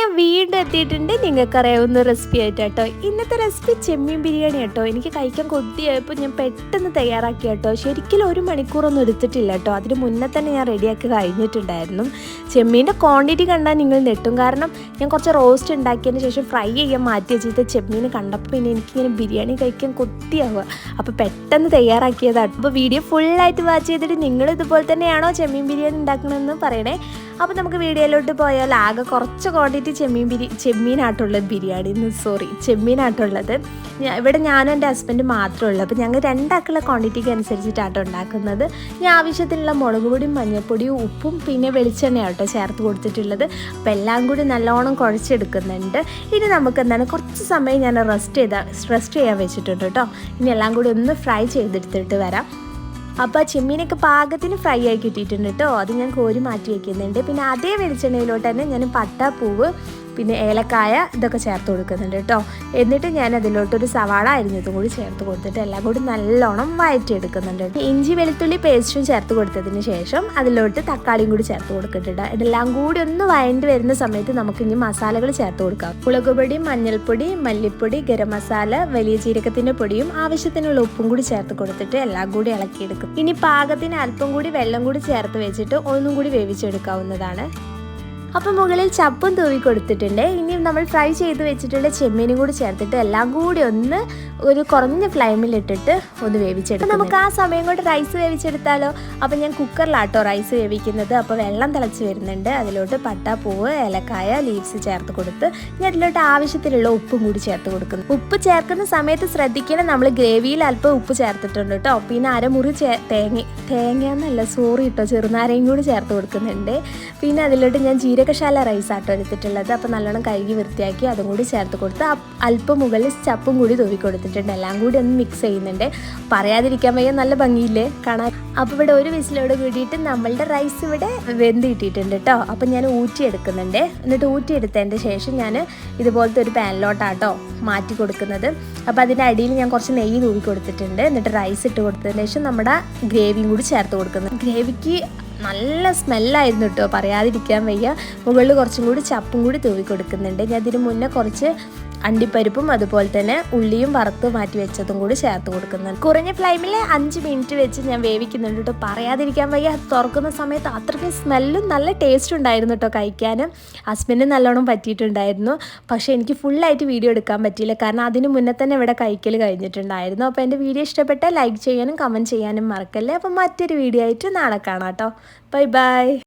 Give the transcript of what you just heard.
ഞാൻ വീണ്ടും എത്തിയിട്ടുണ്ട് നിങ്ങൾക്കറിയാവുന്ന റെസിപ്പി ആയിട്ട് കേട്ടോ ഇന്നത്തെ റെസിപ്പി ചെമ്മീൻ ബിരിയാണി കേട്ടോ എനിക്ക് കഴിക്കാൻ കൊതിയായപ്പോൾ ഞാൻ പെട്ടെന്ന് തയ്യാറാക്കി കേട്ടോ ശരിക്കും ഒരു മണിക്കൂറൊന്നും എടുത്തിട്ടില്ല കേട്ടോ അതിന് മുന്നേ തന്നെ ഞാൻ റെഡിയാക്കി കഴിഞ്ഞിട്ടുണ്ടായിരുന്നു. ചെമ്മീന്റെ ക്വാണ്ടിറ്റി കണ്ടാൽ നിങ്ങൾ നെട്ടും കാരണം ഞാൻ കുറച്ച് റോസ്റ്റ് ഉണ്ടാക്കിയതിന് ശേഷം ഫ്രൈ ചെയ്യാൻ മാറ്റി വെച്ചിട്ട് ചെമ്മീൻ കണ്ടപ്പോൾ പിന്നെ എനിക്കിങ്ങനെ ബിരിയാണി കഴിക്കാൻ കൊത്തിയാവുക അപ്പോൾ പെട്ടെന്ന് തയ്യാറാക്കിയതാണ് അപ്പോൾ വീഡിയോ ഫുള്ളായിട്ട് വാച്ച് ചെയ്തിട്ട് നിങ്ങൾ ഇതുപോലെ തന്നെയാണോ ചെമ്മീൻ ബിരിയാണി ഉണ്ടാക്കണമെന്ന് പറയണേ. അപ്പോൾ നമുക്ക് വീഡിയോയിലോട്ട് പോയാൽ ആകെ കുറച്ച് ക്വാണ്ടിറ്റി ചെമ്മീൻ ബിരി ചെമ്മീനായിട്ടുള്ളത് ബിരിയാണി സോറി ചെമ്മീനായിട്ടുള്ളത്. ഇവിടെ ഞാനും എന്റെ ഹസ്ബൻഡ് മാത്രമേ ഉള്ളൂ. അപ്പോൾ ഞങ്ങൾ രണ്ടാക്കുള്ള ക്വാണ്ടിറ്റിക്ക് അനുസരിച്ചിട്ടാണ് ഉണ്ടാക്കുന്നത്. ഞാൻ ആവശ്യത്തിനുള്ള മുളക് പൊടിയും മഞ്ഞൾപ്പൊടിയും ഉപ്പും പിന്നെ വെളിച്ചെണ്ണയാട്ടോ ചേർത്ത് കൊടുത്തിട്ടുള്ളത്. അപ്പോൾ എല്ലാം കൂടി നല്ലോണം കുഴച്ചെടുക്കുന്നുണ്ട്. ഇനി നമുക്ക് എന്താണ് കുറച്ച് സമയം ഞാൻ റെസ്റ്റ് ചെയ്താൽ റെസ്റ്റ് ചെയ്യാൻ വെച്ചിട്ടുണ്ട് കേട്ടോ ഇനി എല്ലാം കൂടി ഒന്ന് ഫ്രൈ ചെയ്തെടുത്തിട്ട് വരാം. അപ്പോൾ ചെമ്മീനൊക്കെ പാകത്തിന് ഫ്രൈ ആയി കിട്ടിയിട്ടുണ്ട് കേട്ടോ. അത് ഞാൻ കോരി മാറ്റി വയ്ക്കുന്നുണ്ട് പിന്നെ അതേ വെളിച്ചെണ്ണയിലോട്ട് തന്നെ ഞാൻ പട്ടാപ്പൂവ് പിന്നെ ഏലക്കായ ഇതൊക്കെ ചേർത്ത് കൊടുക്കുന്നുണ്ട് കേട്ടോ. എന്നിട്ട് ഞാൻ അതിലോട്ടൊരു സവാള അരിഞ്ഞതും കൂടി ചേർത്ത് കൊടുത്തിട്ട് എല്ലാം കൂടി നല്ലോണം വഴറ്റിയെടുക്കുന്നുണ്ട്. ഇഞ്ചി വെളുത്തുള്ളി പേസ്റ്റും ചേർത്ത് കൊടുത്തതിന് ശേഷം അതിലോട്ട് തക്കാളിയും കൂടി ചേർത്ത് കൊടുക്കുന്നുണ്ട് ഇതെല്ലാം കൂടി ഒന്ന് വഴണ്ടി വരുന്ന സമയത്ത് നമുക്ക് ഇനി മസാലകൾ ചേർത്ത് കൊടുക്കാം. മുളക് പൊടി മഞ്ഞൾപ്പൊടി മല്ലിപ്പൊടി ഗരം മസാല വലിയ ജീരകത്തിന്റെ പൊടിയും ആവശ്യത്തിനുള്ള ഉപ്പും കൂടി ചേർത്ത് കൊടുത്തിട്ട് എല്ലാം കൂടി ഇളക്കിയെടുക്കും. ഇനി പാകത്തിന് അല്പം കൂടി വെള്ളം കൂടി ചേർത്ത് വെച്ചിട്ട് ഒന്നും കൂടി വേവിച്ചെടുക്കാവുന്നതാണ്. അപ്പം മുകളിൽ ചപ്പും തൂവി കൊടുത്തിട്ടുണ്ട്. ഇനി നമ്മൾ ഫ്രൈ ചെയ്ത് വെച്ചിട്ടുള്ള ചെമ്മീനും കൂടി ചേർത്തിട്ട് എല്ലാം കൂടി ഒന്ന് ഒരു കുറഞ്ഞ ഫ്ലെയിമിലിട്ടിട്ട് ഒന്ന് വേവിച്ചെടുക്കും. നമുക്ക് ആ സമയം കൊണ്ട് റൈസ് വേവിച്ചെടുത്താലോ? അപ്പം ഞാൻ കുക്കറിലാട്ടോ റൈസ് വേവിക്കുന്നത്. അപ്പോൾ വെള്ളം തിളച്ച് വരുന്നുണ്ട്. അതിലോട്ട് പട്ട പൂവ് ഏലക്കായ ലീവ്സ് ചേർത്ത് കൊടുത്ത് ഞാൻ അതിലോട്ട് ആവശ്യത്തിലുള്ള ഉപ്പും കൂടി ചേർത്ത് കൊടുക്കുന്നു. ഉപ്പ് ചേർക്കുന്ന സമയത്ത് ശ്രദ്ധിക്കണം. നമ്മൾ ഗ്രേവിയിൽ അല്പം ഉപ്പ് ചേർത്തിട്ടുണ്ട് കേട്ടോ. പിന്നെ അരമുറി ചേ തേങ്ങ തേങ്ങ എന്നല്ല സോറി കേട്ടോ ചെറുനാരയും കൂടി ചേർത്ത് കൊടുക്കുന്നുണ്ട്. പിന്നെ അതിലോട്ട് ഞാൻ ജീരകശാല റൈസ് ആട്ടോ എടുത്തിട്ടുള്ളത്. അപ്പോൾ നല്ലോണം കഴുകി വൃത്തിയാക്കി അതും കൂടി ചേർത്ത് കൊടുത്ത് അല്പം മുകളിൽ ചപ്പും കൂടി തൂവി എല്ലാം കൂടി ഒന്ന് മിക്സ് ചെയ്യുന്നുണ്ട്. പറയാതിരിക്കാൻ വയ്യ നല്ല ഭംഗിയില്ലേ? കാണാൻ. അപ്പോൾ ഇവിടെ ഒരു വിസിലോട് കൂടിയിട്ട് നമ്മളുടെ റൈസ് ഇവിടെ വെന്ത് കിട്ടിയിട്ടുണ്ട് കേട്ടോ അപ്പം ഞാൻ ഊറ്റിയെടുക്കുന്നുണ്ട് എന്നിട്ട് ഊറ്റിയെടുത്തതിന്റെ ശേഷം ഞാൻ ഇതുപോലത്തെ ഒരു പാനിലോട്ടാട്ടോ മാറ്റി കൊടുക്കുന്നത്. അപ്പോൾ അതിന്റെ അടിയിൽ ഞാൻ കുറച്ച് നെയ്യ് തൂവി കൊടുത്തിട്ടുണ്ട്. എന്നിട്ട് റൈസ് ഇട്ട് കൊടുത്തതിന് ശേഷം നമ്മുടെ ഗ്രേവിയും കൂടി ചേർത്ത് കൊടുക്കുന്നത് ഗ്രേവിക്ക് നല്ല സ്മെല്ലായിരുന്നു കേട്ടോ പറയാതിരിക്കാൻ വയ്യ. മുകളിൽ കുറച്ചും കൂടി ചപ്പും കൂടി തൂവി കൊടുക്കുന്നുണ്ട്. ഞാൻ അതിന് മുന്നേ കുറച്ച് അണ്ടിപ്പരിപ്പും അതുപോലെ തന്നെ ഉള്ളിയും വറുത്ത് മാറ്റി വെച്ചതും കൂടി ചേർത്ത് കൊടുക്കുന്നുണ്ട്. കുറഞ്ഞ ഫ്ലൈമിൽ അഞ്ച് മിനിറ്റ് വെച്ച് ഞാൻ വേവിക്കുന്നുണ്ട് കേട്ടോ. പറയാതിരിക്കാൻ വയ്യ അത് തുറക്കുന്ന സമയത്ത് അത്രയ്ക്ക് സ്മെല്ലും നല്ല ടേസ്റ്റ് ഉണ്ടായിരുന്നു കേട്ടോ കഴിക്കാൻ ഹസ്ബൻഡ് നല്ലോണം പറ്റിയിട്ടുണ്ടായിരുന്നു. പക്ഷേ എനിക്ക് ഫുള്ളായിട്ട് വീഡിയോ എടുക്കാൻ പറ്റിയില്ല. കാരണം അതിന് മുന്നേ തന്നെ ഇവിടെ കഴിക്കൽ കഴിഞ്ഞിട്ടുണ്ടായിരുന്നു. അപ്പോൾ എന്റെ വീഡിയോ ഇഷ്ടപ്പെട്ടാൽ ലൈക്ക് ചെയ്യാനും കമന്റ് ചെയ്യാനും മറക്കല്ലേ. അപ്പോൾ മറ്റൊരു വീഡിയോ ആയിട്ട് നാളെ കാണാം കേട്ടോ. Bye bye